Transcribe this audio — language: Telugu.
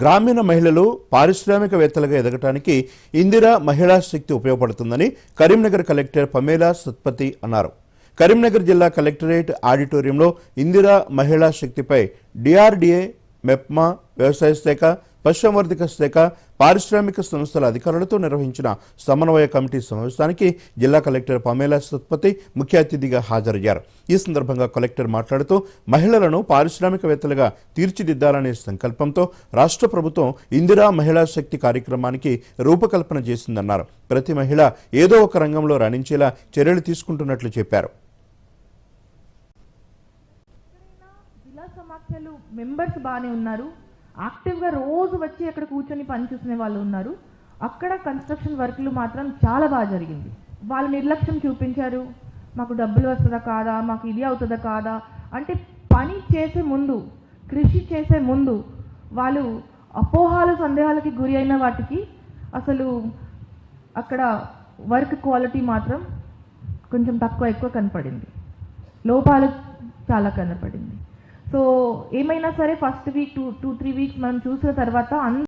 గ్రామీణ మహిళలు పారిశ్రామికవేత్తలుగా ఎదగటానికి ఇందిరా మహిళా శక్తి ఉపయోగపడుతుందని కరీంనగర్ కలెక్టర్ పమేలా సత్పతి అన్నారు. కరీంనగర్ జిల్లా కలెక్టరేట్ ఆడిటోరియంలో ఇందిరా మహిళా శక్తిపై డిఆర్డీఏ మెప్మా వ్యవసాయ శాఖ పశుసంవర్ధక శాఖ పారిశ్రామిక సంస్థల అధికారులతో నిర్వహించిన సమన్వయ కమిటీ సమావేశానికి జిల్లా కలెక్టర్ పమేలా సత్పతి ముఖ్య అతిథిగా హాజరయ్యారు. ఈ సందర్భంగా కలెక్టర్ మాట్లాడుతూ మహిళలను పారిశ్రామికవేత్తలుగా తీర్చిదిద్దాలనే సంకల్పంతో రాష్ట్ర ప్రభుత్వం ఇందిరా మహిళా శక్తి కార్యక్రమానికి రూపకల్పన చేసిందన్నారు. ప్రతి మహిళ ఏదో ఒక రంగంలో రాణించేలా చర్యలు తీసుకుంటున్నట్లు చెప్పారు. మెంబర్స్ బాగానే ఉన్నారు. యాక్టివ్గా రోజు వచ్చి అక్కడ కూర్చొని పని వాళ్ళు ఉన్నారు. అక్కడ కన్స్ట్రక్షన్ వర్క్లు మాత్రం చాలా బాగా జరిగింది. వాళ్ళు నిర్లక్ష్యం చూపించారు. మాకు డబ్బులు వస్తుందా కాదా? మాకు ఇది అవుతుందా కాదా? అంటే పని చేసే ముందు కృషి చేసే ముందు వాళ్ళు అపోహాలు సందేహాలకి గురి అయిన వాటికి అసలు అక్కడ వర్క్ క్వాలిటీ మాత్రం కొంచెం తక్కువ ఎక్కువ కనపడింది. లోపాలు చాలా కనపడింది సో ఏమైనా సరే first week two two three weeks మనం చూసిన తర్వాత అన్